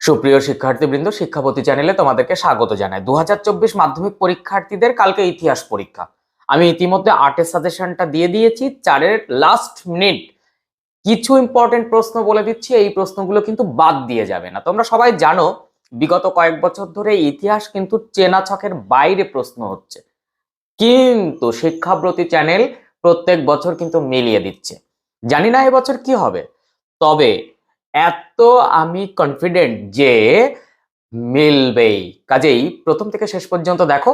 সুপ্রিয় শিক্ষার্থীবৃন্দ, শিক্ষাপতি চ্যানেলে তোমাদেরকে স্বাগত জানাই। দু হাজার চব্বিশ মাধ্যমিক পরীক্ষার্থীদের কালকে ইতিহাস পরীক্ষা। আমি ইতিমধ্যে আর্টের সাজেশনটা দিয়ে দিয়েছি, চারের লাস্ট মিনিট কিছু ইম্পর্টেন্ট প্রশ্ন বলে দিচ্ছি, এই প্রশ্নগুলো কিন্তু বাদ দিয়ে যাবে না। তোমরা সবাই জানো, বিগত কয়েক বছর ধরে ইতিহাস কিন্তু চেনা ছকের বাইরে প্রশ্ন হচ্ছে। কিন্তু শিক্ষাব্রতী চ্যানেল প্রত্যেক বছর কিন্তু মিলিয়ে দিচ্ছে। জানি না এবছর কি হবে, তবে এত আমি কনফিডেন্ট যে মিলবেই। কাজেই প্রথম থেকে শেষ পর্যন্ত দেখো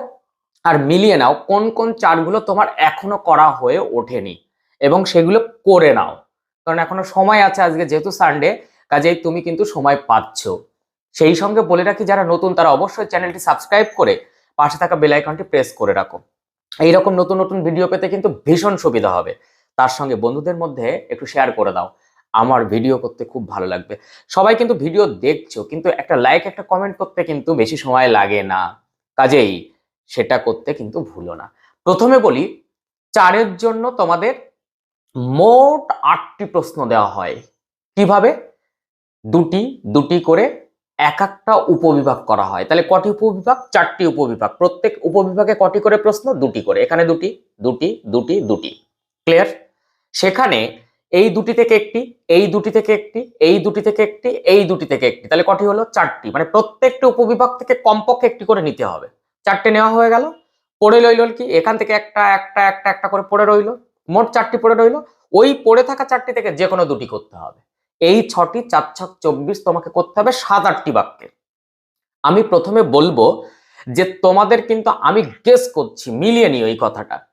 আর মিলিয়ে নাও কোন কোন চারগুলো তোমার এখনও করা হয়ে ওঠেনি এবং সেগুলো করে নাও। কারণ এখনও সময় আছে আজকে, যেহেতু সানডে কাজেই তুমি কিন্তু সময় পাচ্ছ। সেই সঙ্গে বলে রাখি, যারা নতুন তারা অবশ্যই চ্যানেলটি সাবস্ক্রাইব করে পাশে থাকা বেল আইকনটি প্রেস করে রাখো। এইরকম নতুন নতুন ভিডিও পেতে কিন্তু ভীষণ সুবিধা হবে। তার সঙ্গে বন্ধুদের মধ্যে একটু শেয়ার করে দাও। আমার ভিডিও করতে খুব ভালো লাগবে। সবাই কিন্তু ভিডিও দেখছ, কিন্তু একটা লাইক একটা কমেন্ট করতে কিন্তু বেশি সময় লাগে না। কাজেই সেটা করতে কিন্তু ভুলো না। প্রথমে বলি, চারের জন্য তোমাদের মোট আটটি প্রশ্ন দেওয়া হয়। কীভাবে? দুটি দুটি করে এক একটা উপবিভাগ করা হয়। তাহলে কটি উপবিভাগ? চারটি উপবিভাগ। প্রত্যেক উপবিভাগে কটি করে প্রশ্ন? দুটি করে। এখানে দুটি দুটি দুটি দুটি। ক্লিয়ার সেখানে এই দুটি থেকে একটি, এই দুটি থেকে একটি, এই দুটি থেকে একটি, এই দুটি থেকে একটি। তাহলে কটি হলো? চারটি। মানে প্রত্যেকটি উপবিভাগ থেকে কমপক্ষে একটি করে নিতে হবে। চারটে নেওয়া হয়ে গেল। পড়ে রইল কি? এখান থেকে একটা একটা একটা একটা করে পড়ে রইল। মোট চারটি পড়ে রইল। ওই পড়ে থাকা চারটি থেকে যে কোনো দুটি করতে হবে। এই ছটি, চার, ছক, চব্বিশ তোমাকে করতে হবে সাত, আটটি বাক্যে। আমি প্রথমে বলব যে তোমাদের কিন্তু আমি গেস করছি, মিলিয়ে নিও এই কথাটা।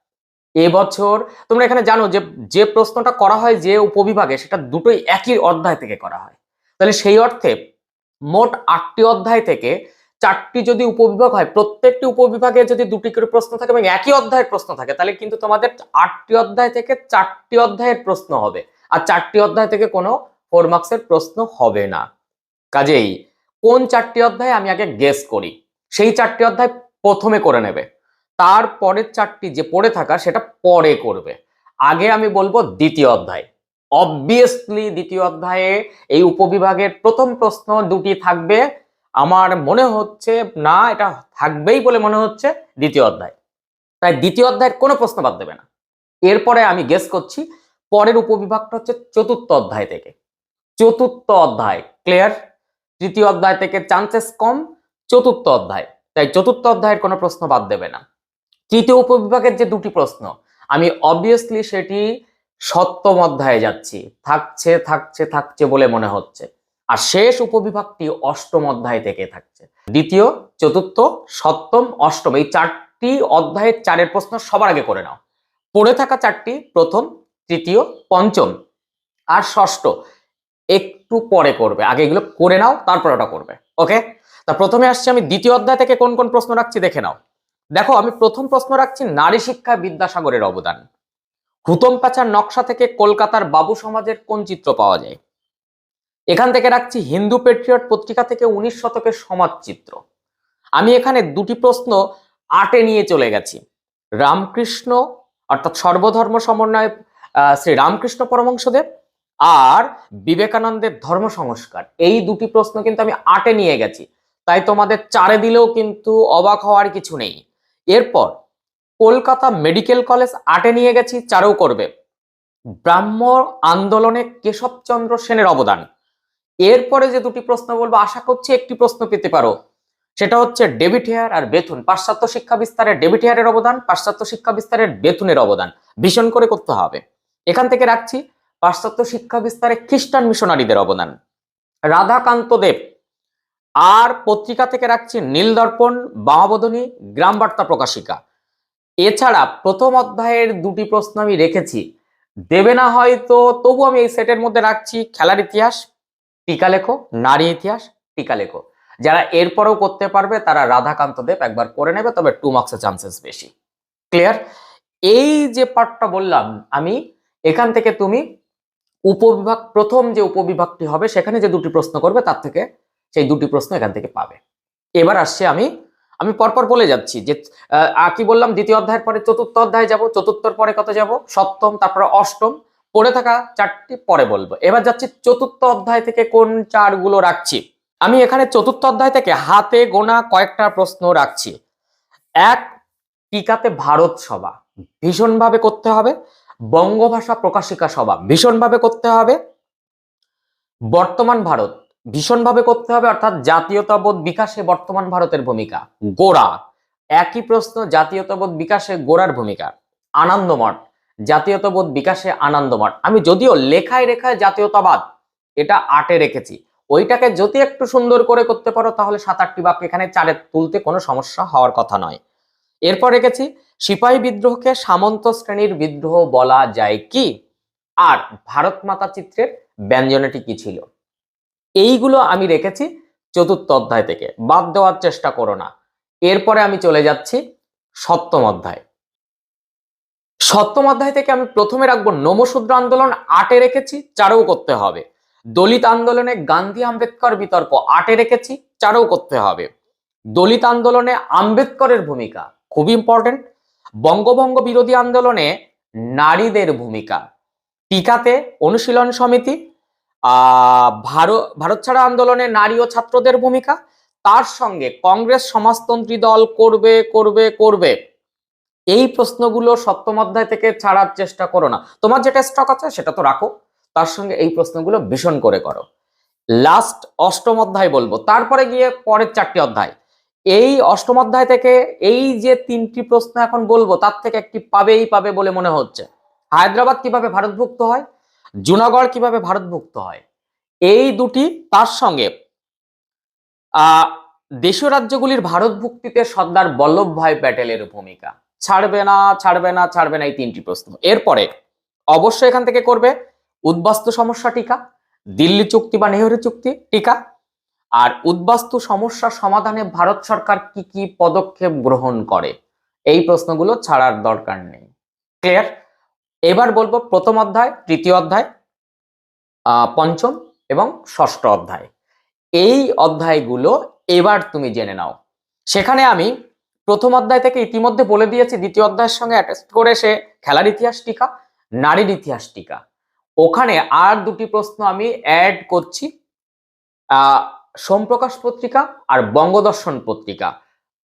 এবছর তোমরা এখানে জানো যে যে প্রশ্নটা করা হয় যে উপবিভাগে, সেটা দুটোই একই অধ্যায় থেকে করা হয়। তাহলে সেই অর্থে মোট আটটি অধ্যায় থেকে চারটি যদি উপবিভাগ হয়, প্রত্যেকটি উপবিভাগে যদি দুটি করে প্রশ্ন থাকে এবং একই অধ্যায়ের প্রশ্ন থাকে, তাহলে কিন্তু তোমাদের আটটি অধ্যায় থেকে চারটি অধ্যায়ের প্রশ্ন হবে। আর চারটি অধ্যায় থেকে কোনো ফোর মার্কসের প্রশ্ন হবে না। কাজেই কোন চারটি অধ্যায় আমি আগে গেস করি, সেই চারটি অধ্যায় প্রথমে করে নেবে। তারপরের চারটি যে পড়ে থাকা সেটা পরে করবে। আগে আমি বলব দ্বিতীয় অধ্যায়। অবভিয়াসলি দ্বিতীয় অধ্যায়ে এই উপবিভাগের প্রথম প্রশ্ন দুটি থাকবে। আমার মনে হচ্ছে, না, এটা থাকবেই বলে মনে হচ্ছে দ্বিতীয় অধ্যায়। তাই দ্বিতীয় অধ্যায়ের কোনো প্রশ্ন বাদ দেবে না। এরপরে আমি গেস করছি, পরের উপবিভাগটা হচ্ছে চতুর্থ অধ্যায় থেকে। চতুর্থ অধ্যায় ক্লিয়ার তৃতীয় অধ্যায় থেকে চান্সেস কম, চতুর্থ অধ্যায়। তাই চতুর্থ অধ্যায়ের কোনো প্রশ্ন বাদ দেবে না। তৃতীয় উপবিভাগের যে দুটি প্রশ্ন, আমি অবভিয়াসলি সেটি সপ্তম অধ্যায়ে যাচ্ছি। থাকছে থাকছে থাকছে বলে মনে হচ্ছে। আর শেষ উপবিভাগটি অষ্টম অধ্যায় থেকে থাকছে। দ্বিতীয়, চতুর্থ, সপ্তম, অষ্টম, এই চারটি অধ্যায়ের চারের প্রশ্ন সবার আগে করে নাও। পড়ে থাকা চারটি, প্রথম, তৃতীয়, পঞ্চম আর ষষ্ঠ, একটু পরে করবে। আগে এগুলো করে নাও, তারপর ওটা করবে। ওকে? তা প্রথমে আসছি আমি দ্বিতীয় অধ্যায় থেকে কোন কোন প্রশ্ন রাখছি দেখে নাও। দেখো, আমি প্রথম প্রশ্ন রাখছি, নারী শিক্ষা বিদ্যাসাগরের অবদান। হুতম পাচার নকশা থেকে কলকাতার বাবু সমাজের কোন চিত্র পাওয়া যায়? এখান থেকে রাখছি, হিন্দু পেট্রিয়ট পত্রিকা থেকে উনিশ শতকের সমাজ চিত্র আমি এখানে দুটি প্রশ্ন আটে নিয়ে চলে গেছি। রামকৃষ্ণ, অর্থাৎ সর্বধর্ম সমন্বয় শ্রী রামকৃষ্ণ পরমংশদেব আর বিবেকানন্দের ধর্ম সংস্কার। এই দুটি প্রশ্ন কিন্তু আমি আটে নিয়ে গেছি। তাই তোমাদের চারে দিলেও কিন্তু অবাক হওয়ার কিছু নেই। এরপর কলকাতা মেডিকেল কলেজ আটে নিয়ে গেছি, চারেও করবে। ব্রাহ্ম আন্দোলনে কেশবচন্দ্র সেনের অবদান। এরপরে যে দুটি প্রশ্ন বলব, আশা করছি একটি প্রশ্ন পেতে পারো। সেটা হচ্ছে ডেভিড হেয়ার আর বেথুন। পাশ্চাত্য শিক্ষা বিস্তারের ডেভিড হেয়ারের অবদান, পাশ্চাত্য শিক্ষা বিস্তারের বেথুনের অবদান। ভীষণ করে করতে হবে। এখান থেকে রাখছি, পাশ্চাত্য শিক্ষা বিস্তারে খ্রিস্টান মিশনারিদের অবদান। রাধাকান্ত দেব আর পত্রিকা থেকে রাখছি নীলদর্পণ বামাবোধনী গ্রাম বার্তা প্রকাশিকা। এছাড়া প্রথম অধ্যায়ের দুটি প্রশ্ন আমি রেখেছি। দেবে না হয়তো, তবু আমি এই সেটের মধ্যে রাখছি খেলার ইতিহাস, টিকা লেখো, নারী ইতিহাস, টিকা লেখো। যারা এরপরেও করতে পারবে, তারা রাধাকান্ত দেব একবার করে নেবে, তবে টু মার্কসের চান্সেস বেশি। ক্লিয়ার এই যে পার্টটা বললাম, আমি, এখান থেকে তুমি, উপবিভাগ, প্রথম যে উপবিভাগটি হবে, সেখানে যে দুটি প্রশ্ন করবে, তার থেকে সেই দুটি প্রশ্ন এখান থেকে পাবে। এবার আসছে আমি আমি পরপর বলে যাচ্ছি যে কি বললাম? দ্বিতীয় অধ্যায়ের পরে চতুর্থ অধ্যায় যাব, চতুর্থর পরে কত যাব? সপ্তম, তারপরে অষ্টম, পড়ে থাকা চারটি পরে বলব। এবার যাচ্ছি চতুর্থ অধ্যায় থেকে কোন চারগুলো রাখছি? আমি এখানে চতুর্থ অধ্যায় থেকে হাতে গোনা কয়েকটা প্রশ্ন রাখছি। এক, টিকাতে ভারত সভা। ভীষণভাবে করতে হবে। বঙ্গভাষা প্রকাশিকা সভা। ভীষণভাবে করতে হবে। বর্তমান ভারত। ভীষণভাবে করতে হবে, অর্থাৎ জাতীয়তাবোধ বিকাশে বর্তমান ভারতের ভূমিকা। গোড়া, একই প্রশ্ন, জাতীয়তাবোধ বিকাশে গোড়ার ভূমিকা। আনন্দমঠ, জাতীয়তাবোধ বিকাশে আনন্দমঠ। আমি যদিও লেখায় রেখায় জাতীয়তাবাদ, এটা আটে রেখেছি। ওইটাকে যদি একটু সুন্দর করে করতে পারো, তাহলে সাত আটটি বাক্য এখানে চারে তুলতে কোনো সমস্যা হওয়ার কথা নয়। এরপর রেখেছি, সিপাহী বিদ্রোহকে সামন্ত শ্রেণির বিদ্রোহ বলা যায় কি? আর ভারত মাতা চিত্রের ব্যঞ্জনাটি কি ছিল? এইগুলো আমি রেখেছি চতুর্থ অধ্যায় থেকে। বাদ দেওয়ার চেষ্টা করো না। এরপরে আমি চলে যাচ্ছি সপ্তম অধ্যায়। সপ্তম অধ্যায় থেকে আমি প্রথমে রাখব নমশূদ্র আন্দোলন, আটে রেখেছি, চারও করতে হবে। দলিত আন্দোলনে গান্ধী আম্বেদকর বিতর্ক, আটে রেখেছি, চারও করতে হবে। দলিত আন্দোলনে আম্বেদকরের ভূমিকা খুব ইম্পর্টেন্ট বঙ্গভঙ্গ বিরোধী আন্দোলনে নারীদের ভূমিকা। টিকাতে অনুশীলন সমিতি ভারত ছাড়া আন্দোলনে নারী ও ছাত্রদের ভূমিকা? তার সঙ্গে কংগ্রেস সমাজতন্ত্রী দল করবে করবে করবে? এই প্রশ্নগুলো সপ্তম অধ্যায় থেকে ছাড়ার চেষ্টা করো না। তোমার যেটা স্টক আছে সেটা তো রাখো। তার সঙ্গে এই প্রশ্নগুলো ভীষণ করে করো। লাস্ট অষ্টম অধ্যায় বলব। তারপরে গিয়ে পরের চারটি অধ্যায়। এই অষ্টম অধ্যায় থেকে এই যে তিনটি প্রশ্ন এখন বলব, তার থেকে একটি পাবেই পাবে বলে মনে হচ্ছে। হায়দ্রাবাদ কীভাবে ভারতভুক্ত হয়? জুনাগড় কীভাবে ভারতভুক্ত হয়? এই দুটি তার সঙ্গে দেশীয় রাজ্যগুলির ভারতভুক্তিতে সর্দার বল্লভভাই প্যাটেলের ভূমিকা। ছাড়বে না ছাড়বে না ছাড়বে না এই তিনটি প্রশ্ন। এরপরে অবশ্যই এখান থেকে করবে উদ্বাস্তু সমস্যা টিকা, দিল্লি চুক্তি বা নেহরু চুক্তি টিকা, আর উদ্বাস্তু সমস্যা সমাধানে ভারত সরকার কি কি পদক্ষেপ গ্রহণ করে? এই প্রশ্নগুলো ছাড়ার দরকার নেই। ক্লিয়ার? এবার বলব প্রথম অধ্যায়, তৃতীয় অধ্যায় পঞ্চম এবং ষষ্ঠ অধ্যায়। এই অধ্যায়গুলো এবার তুমি জেনে নাও। সেখানে আমি প্রথম অধ্যায় থেকে ইতিমধ্যে বলে দিয়েছি, দ্বিতীয় অধ্যায়ের সঙ্গে অ্যাটাচ করে সে খেলার ইতিহাস টিকা, নারীর ইতিহাস টিকা। ওখানে আর দুটি প্রশ্ন আমি অ্যাড করছি সোমপ্রকাশ পত্রিকা আর বঙ্গদর্শন পত্রিকা,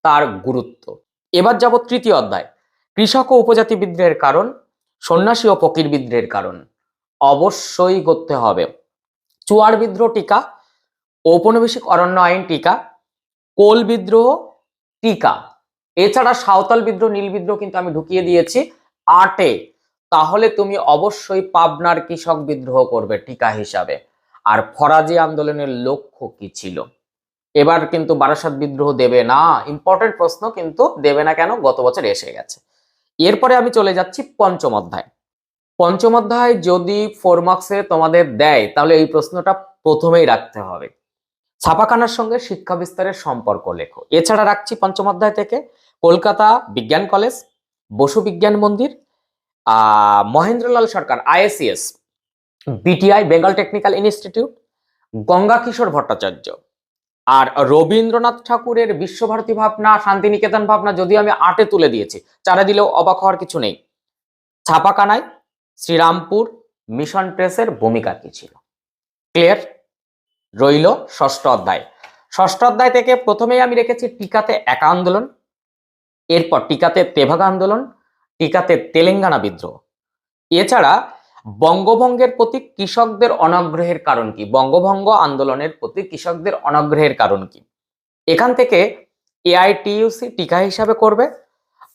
তার গুরুত্ব। এবার যাব তৃতীয় অধ্যায়, কৃষক ও উপজাতি বিদ্রোহের কারণ সন্ন্যাসী ও ফকির বিদ্রোহের কারণ। অবশ্যই করতে হবে। চুয়ার বিদ্রোহ টিকা, ঔপনিবেশিক অরণ্য আইন টিকা, কোল বিদ্রোহ টিকা। এছাড়া সাঁওতাল বিদ্রোহ, নীল বিদ্রোহ কিন্তু আমি ঢুকিয়ে দিয়েছি। আটে, তাহলে তুমি অবশ্যই পাবনার কৃষক বিদ্রোহ করবে টিকা হিসাবে। আর ফরাজি আন্দোলনের লক্ষ্য কি ছিল? এবার কিন্তু বারাসাত বিদ্রোহ দেবে না। ইম্পর্টেন্ট প্রশ্ন কিন্তু দেবে না কেন? গত বছর এসে গেছে। এরপরে আমি চলে যাচ্ছি পঞ্চম অধ্যায়। পঞ্চম অধ্যায় যদি ফোর মার্কসে তোমাদের দেয় তাহলে এই প্রশ্নটা প্রথমেই রাখতে হবে। ছাপাখানার সঙ্গে শিক্ষা বিস্তারের সম্পর্ক লেখো। এছাড়া রাখছি পঞ্চম অধ্যায় থেকে। কলকাতা বিজ্ঞান college Basu Bigyan Mandir Mahendralal Sarkar IACS BTI Bengal technical institute Ganga Kishore Bhattacharya. আর রবীন্দ্রনাথ ঠাকুরের বিশ্বভারতী ভাবনা, শান্তিনিকেতন ভাবনা যদি আমি আটে তুলে দিয়েছি, চারে দিলেও অবাক হওয়ার কিছু নেই। ছাপাখানায় শ্রীরামপুর মিশন প্রেসের ভূমিকা কি ছিল? ক্লিয়ার? রইল ষষ্ঠ অধ্যায়। ষষ্ঠ অধ্যায় থেকে প্রথমেই আমি রেখেছি টিকাতে একা আন্দোলন, এরপর টিকাতে তেভাগা আন্দোলন, টিকাতে তেলেঙ্গানা বিদ্রোহ। এছাড়া বঙ্গভঙ্গের প্রতি কৃষকদের অনাগ্রহের কারণ কি? বঙ্গভঙ্গ আন্দোলনের প্রতি কৃষকদের অনাগ্রহের কারণ কি? এখান থেকে এআইটিইউসি টিকা হিসাবে করবে।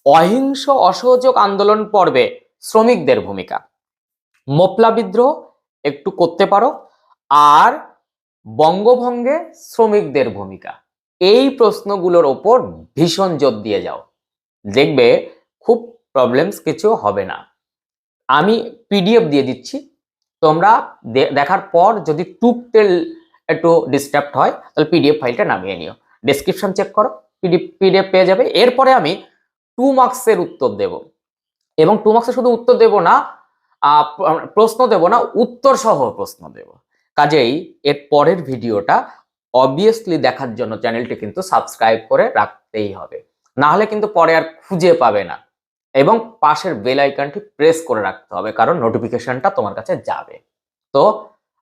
অহিংস অসহযোগ আন্দোলন পর্বে শ্রমিকদের ভূমিকা। মোপলা বিদ্রোহ একটু করতে পারো। আর বঙ্গভঙ্গে শ্রমিকদের ভূমিকা। এই প্রশ্নগুলোর ওপর ভীষণ জোর দিয়ে যাও। দেখবে খুব প্রবলেমস কিছু হবে না। আমি পিডিএফ দিয়ে দিচ্ছি। তোমরা দেখার পর যদি টুকতে একটু ডিস্টার্ব হয়, তাহলে পিডিএফ ফাইলটা নামিয়ে নিও। ডেসক্রিপশন চেক করো পিডিএফ পিডিএফ পেয়ে যাবে। এরপরে আমি টু মার্কসের উত্তর দেব। এবং টু মার্কসে শুধু উত্তর দেব না প্রশ্ন দেব না, উত্তর সহ প্রশ্ন দেব। কাজেই এর পরের ভিডিওটা অবভিয়াসলি দেখার জন্য চ্যানেলটি কিন্তু সাবস্ক্রাইব করে রাখতেই হবে। না হলে কিন্তু পরে আর খুঁজে পাবে না। এবং পাশের বেল আইকনটি প্রেস করে রাখতে হবে, কারণ নোটিফিকেশনটা তোমার কাছে যাবে। তো,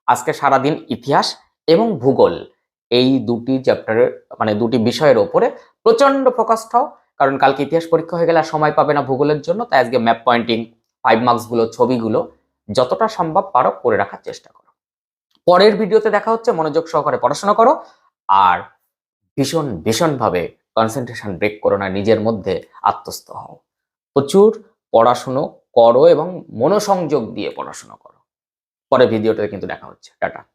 আজকে সারাদিন ইতিহাস এবং ভূগোল, এই দুটি চ্যাপ্টারের মানে দুটি বিষয়ের ওপরে প্রচণ্ড ফোকাসড হও, কারণ কালকে ইতিহাস পরীক্ষা হয়ে গেলে আর সময় পাবে না ভূগোলের জন্য, তাই আজকে ম্যাপ পয়েন্টিং ফাইভ মার্কসগুলো ছবিগুলো যতটা সম্ভব পারো করে রাখার চেষ্টা করো। পরের ভিডিওতে দেখা হচ্ছে, মনোযোগ সহকারে পড়াশোনা করো, আর ভীষণ ভীষণভাবে কনসেন্ট্রেশন ব্রেক করো না, নিজের মধ্যে আত্মস্থ হও। প্রচুর পড়াশুনো করো এবং মনোসংযোগ দিয়ে পড়াশুনো করো। পরে ভিডিওটাতে কিন্তু দেখা হচ্ছে। টাটা।